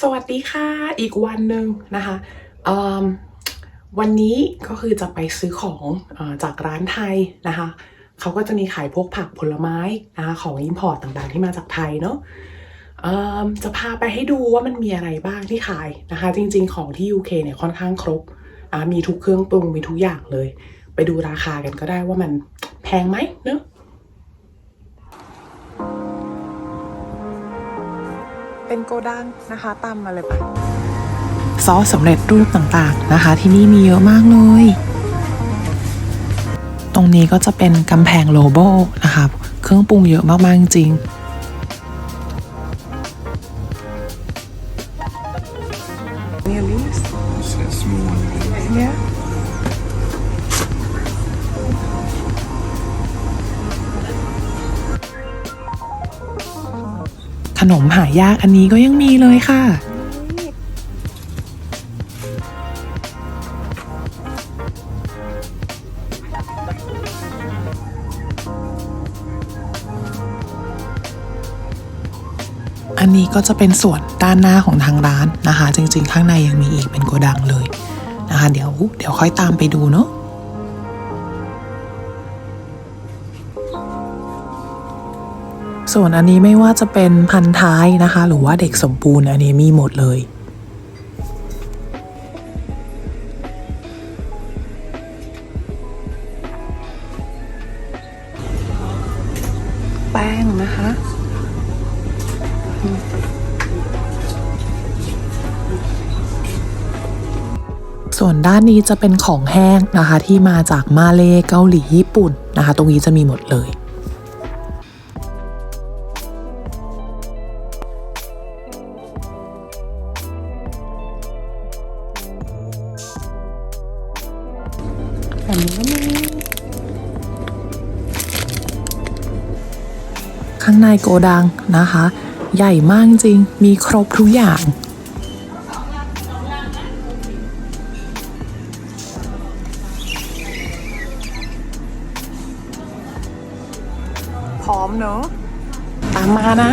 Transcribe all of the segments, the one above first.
สวัสดีค่ะ อีกวันหนึ่งนะคะวันนี้ก็คือจะไปซื้อของอจากร้านไทยนะคะ เขาก็จะมีขายพวกผักผลไม้นะคะของอิมพอร์ตต่างๆ ที่มาจากไทยเนาะจะพาไปให้ดูว่ามันมีอะไรบ้างที่ขายนะคะ จริงๆของที่ UK เนี่ยค่อนข้างครบมีทุกเครื่องปรุงมีทุกอย่างเลย ไปดูราคากันก็ได้ว่ามันแพงไหมเนาะ เป็นโกดังนะคะตามมาเลยปะซอสสำเร็จรูปต่างๆนะคะ ที่นี่มีเยอะมากเลย ตรงนี้ก็จะเป็นกำแพงโลโบนะคะเครื่องปรุงเยอะมากๆจริง It's a small one. Yeah. ขนมหายากอันนี้ก็ยังมีเลยค่ะ อันนี้ก็จะเป็นส่วนด้านหน้าของทางร้านนะคะ จริงๆ ข้างในยังมีอีกเป็นโกดังเลยนะคะ เดี๋ยวเดี๋ยวค่อยตามไปดูเนาะ ส่วนอันนี้ไม่ว่าจะเป็นพันท้ายนะคะ หรือว่าเด็กสมบูรณ์อันนี้มีหมดเลยแป้งนะคะ ส่วนด้านนี้จะเป็นของแห้งนะคะ ที่มาจากมาเลเกาหลีญี่ปุ่นนะคะ ตรงนี้จะมีหมดเลย แบบนี้ก็มีข้างในโกดังนะคะ ใหญ่มากจริง มีครบทุกอย่างพร้อมเนอะตามมานะ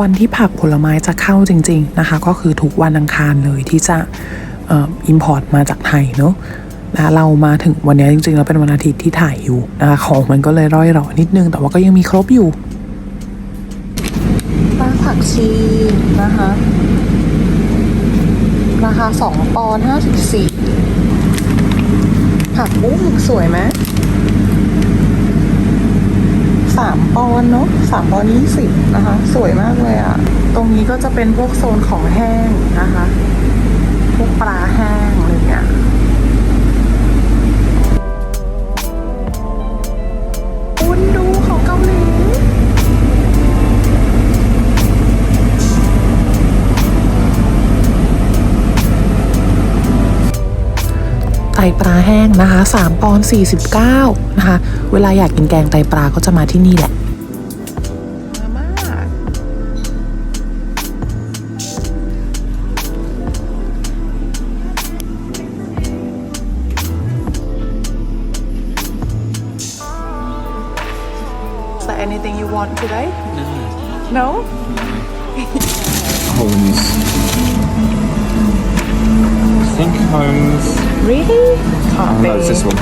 วันที่ผักผลไม้จะเข้าจริง ๆนะคะ ก็คือทุกวันอังคารเลยที่จะอิมพอร์ตมาจากไทยเนอะนะเรามาถึงวันนี้จริงๆแล้วเป็นวันอาทิตย์ที่ถ่ายอยู่นะคะของมันก็เลยร่อยหรอนิดนึง แต่ว่าก็ยังมีครบอยู่ปลาผักชีนะคะ ราคาสองปอนห้าสิบสี่ผักบุ้งสวยไหม สามปอนเนาะสามปอนยี่สิบนะคะ สวยมากเลยอะตรงนี้ก็จะเป็นพวกโซนของแห้งนะคะ พวกปลาแห้งอะไรเงี้ย ไตปลาแห้งนะคะ3ปอนด์49นะคะ เวลาอยากกินแกงไตปลาก็จะมาที่นี่แหละมาม่า Is there anything you want today? No. Holmes. I think Holmes. Really? Can't Oh, no, it's this one.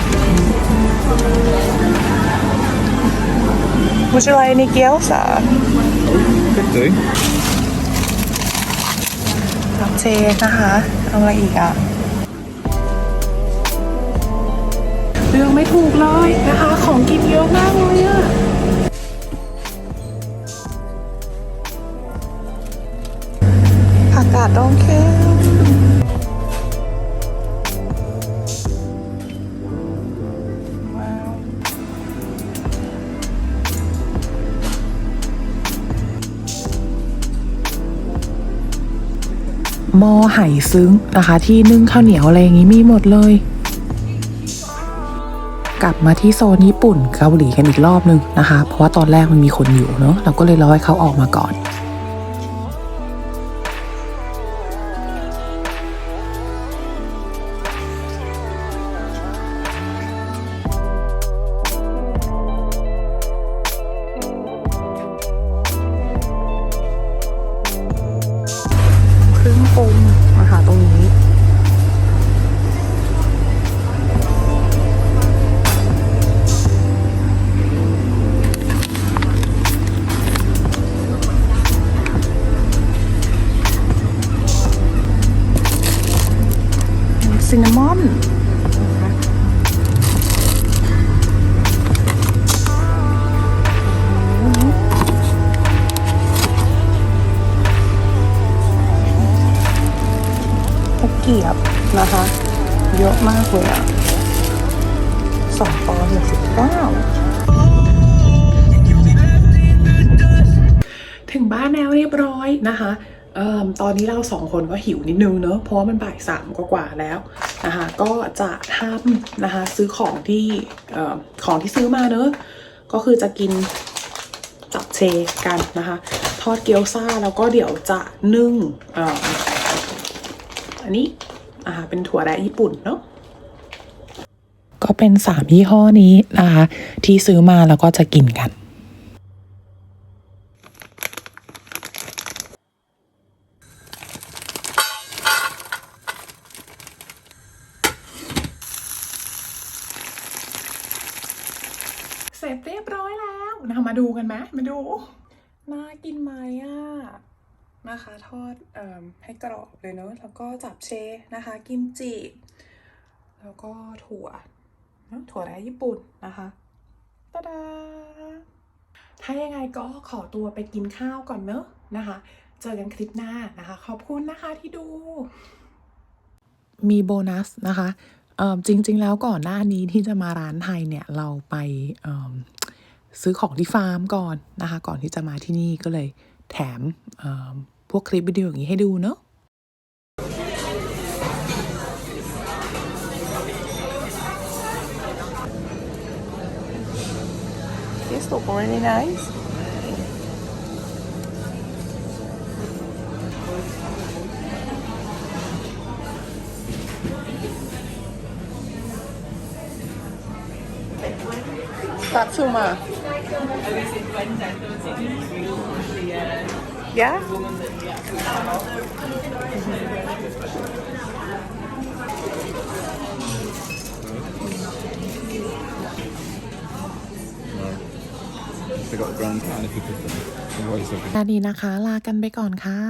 Would you like any gyoza? Could do. รับเจนะคะเอาอะไรอีกอะเรื่องไม่ถูกเลยนะคะ ของกินเยอะมากเลยอะผักกาดดองเข้ หม้อไหซึ้งนะคะ ที่นึ่งข้าวเหนียวอะไรอย่างนี้มีหมดเลย กลับมาที่โซนญี่ปุ่นเกาหลีกันอีกรอบนึงนะคะ เพราะว่าตอนแรกมันมีคนอยู่เนาะเราก็เลยรอให้เขาออกมาก่อน ครึ่งปมนะคะตรงนี้ซินนามอน เกียบนะคะ เยอะมากเลยอะสองปอนด์หนึ่งสิบเก้าถึงบ้านแล้วเรียบร้อยนะคะเอิ่มตอนนี้เราสองคนก็หิวนิดนึงเนอะเพราะว่ามันบ่ายสามกว่าแล้วนะคะก็จะทำนะคะซื้อของที่เออของที่ซื้อมาเนอะก็คือจะกินจับเชกันนะคะ ทอดเกี๊ยวซ่าแล้วก็เดี๋ยวจะนึ่งเอออันนี้อ่าเป็นถั่วแระญี่ปุ่นเนอะก็เป็นสามยี่ห้อนี้นะคะที่ซื้อมาแล้วก็จะกินกัน เสร็จเรียบร้อยแล้วนะคะมาดูกันไหมมาดู น่ากินไหมอะ นะคะทอดอให้กรอบเลยเนอะแล้วก็จับเชนะคะ กิมจิ แล้วก็ถั่วเนอะถั่วแระญี่ปุ่นนะคะตาดาถ้ายังไงก็ขอตัวไปกินข้าวก่อนเนอะนะคะ เจอกันคลิปหน้านะคะ ขอบคุณนะคะที่ดู มีโบนัสนะคะจริง ๆ แล้วก่อนหน้านี้ที่จะมาร้านไทยเนี่ย เราไปซื้อของที่ฟาร์มก่อนนะคะ ก่อนที่จะมาที่นี่ก็เลยแถม วกคลิปวิดีโออย่างนี้ให้ดูเนอะ This look really nice. Satsuma. Yeah? They got the grand pan if you put them. Otherwise they'll be นานี้นะคะ ลากันไปก่อนค่ะ